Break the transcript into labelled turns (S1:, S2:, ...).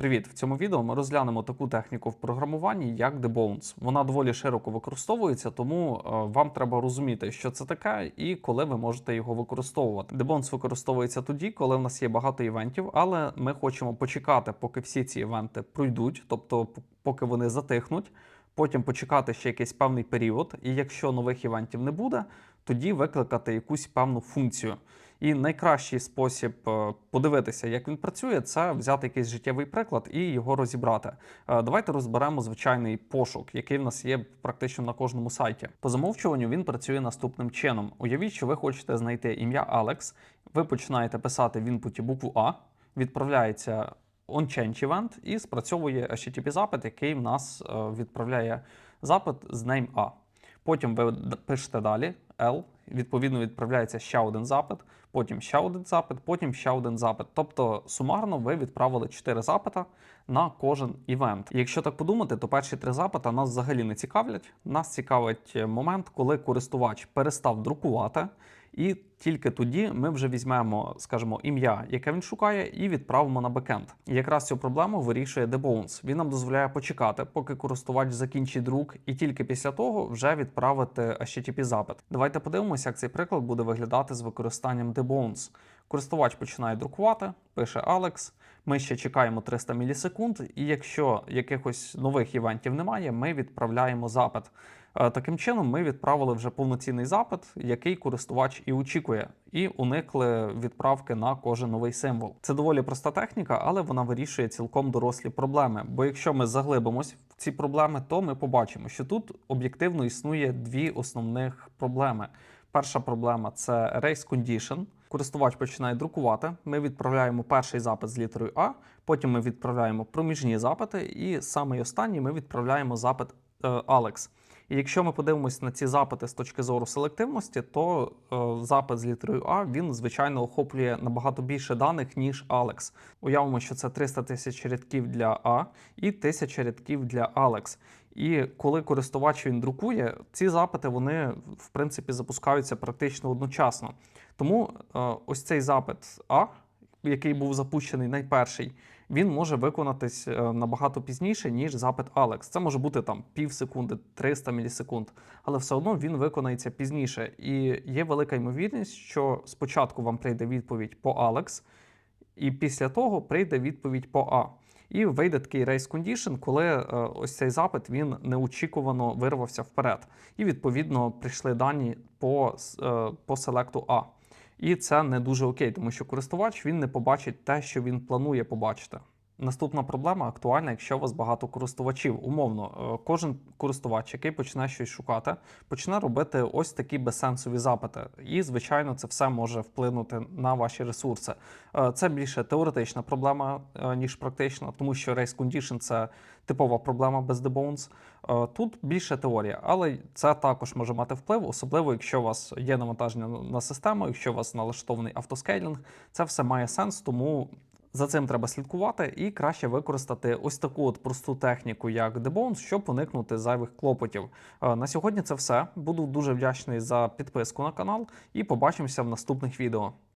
S1: Привіт! В цьому відео ми розглянемо таку техніку в програмуванні, як debounce. Вона доволі широко використовується, тому е, вам треба розуміти, що це таке і коли ви можете його використовувати. Debounce використовується тоді, коли в нас є багато івентів, але ми хочемо почекати, поки всі ці івенти пройдуть, тобто поки вони затихнуть. Потім почекати ще якийсь певний період, і якщо нових івентів не буде, тоді викликати якусь певну функцію. І найкращий спосіб е, подивитися, як він працює, це взяти якийсь життєвий приклад і його розібрати. Е, Давайте розберемо звичайний пошук, який в нас є практично на кожному сайті. По замовчуванню він працює наступним чином. Уявіть, що ви хочете знайти ім'я Алекс. Ви починаєте писати в інпуті букву А, відправляється on-change event і спрацьовує HTTP запит, який в нас е, відправляє запит з name A. Потім ви пишете далі L, відповідно відправляється ще один запит, потім ще один запит, потім ще один запит. Тобто сумарно ви відправили 4 запита на кожен івент. Якщо так подумати, то перші три запита нас взагалі не цікавлять. Нас цікавить момент, коли користувач перестав друкувати. І тільки тоді ми вже візьмемо, скажімо, ім'я, яке він шукає, і відправимо на бекенд. І якраз цю проблему вирішує Debounce. Він нам дозволяє почекати, поки користувач закінчить друк, і тільки після того вже відправити HTTP запит. Давайте подивимося, як цей приклад буде виглядати з використанням Debounce. Користувач починає друкувати, пише Alex. Ми ще чекаємо 300 мілісекунд, і якщо якихось нових івентів немає, ми відправляємо запит. Е, Таким чином, ми відправили вже повноцінний запит, який користувач і очікує, і уникли відправки на кожен новий символ. Це доволі проста техніка, але вона вирішує цілком дорослі проблеми. Бо якщо ми заглибимось в ці проблеми, то ми побачимо, що тут об'єктивно існує дві основних проблеми. Перша проблема це race condition. Користувач починає друкувати. Ми відправляємо перший запит з літерою А, потім ми відправляємо проміжні запити, і самий останній ми відправляємо запит е, Alex. І якщо ми подивимось на ці запити з точки зору селективності, то е, запит з літерою А він звичайно охоплює набагато більше даних ніж Alex. Уявимо, що це 300 тисяч рядків для А і 1000 рядків для Alex. І коли користувач він друкує, ці запити вони в принципі запускаються практично одночасно. Тому е, ось цей запит А, який був запущений найперший, він може виконатись е, набагато пізніше, ніж запит Alex. Це може бути там пів секунди, 300 мілісекунд, але все одно він виконається пізніше. І є велика ймовірність, що спочатку вам прийде відповідь по Alex, і після того прийде відповідь по А. І вийде такий race condition, коли е, ось цей запит він неочікувано вирвався вперед. І відповідно прийшли дані по, е, по селекту А. І це не дуже окей, тому що користувач він не побачить те, що він планує побачити. Наступна проблема актуальна, якщо у вас багато користувачів. Умовно, е, кожен користувач, який почне щось шукати, почне робити ось такі безсенсові запити. І, звичайно, це все може вплинути на ваші ресурси. Е, Це більше теоретична проблема, е, ніж практична, тому що Race Condition – це типова проблема без debounce. Е, Тут більше теорія, але це також може мати вплив, особливо якщо у вас є навантаження на- на систему, якщо у вас налаштований автоскейлінг. Це все має сенс, тому за цим треба слідкувати і краще використати ось таку от просту техніку, як Debones, щоб уникнути зайвих клопотів. Е, На сьогодні це все. Буду дуже вдячний за підписку на канал і побачимося в наступних відео.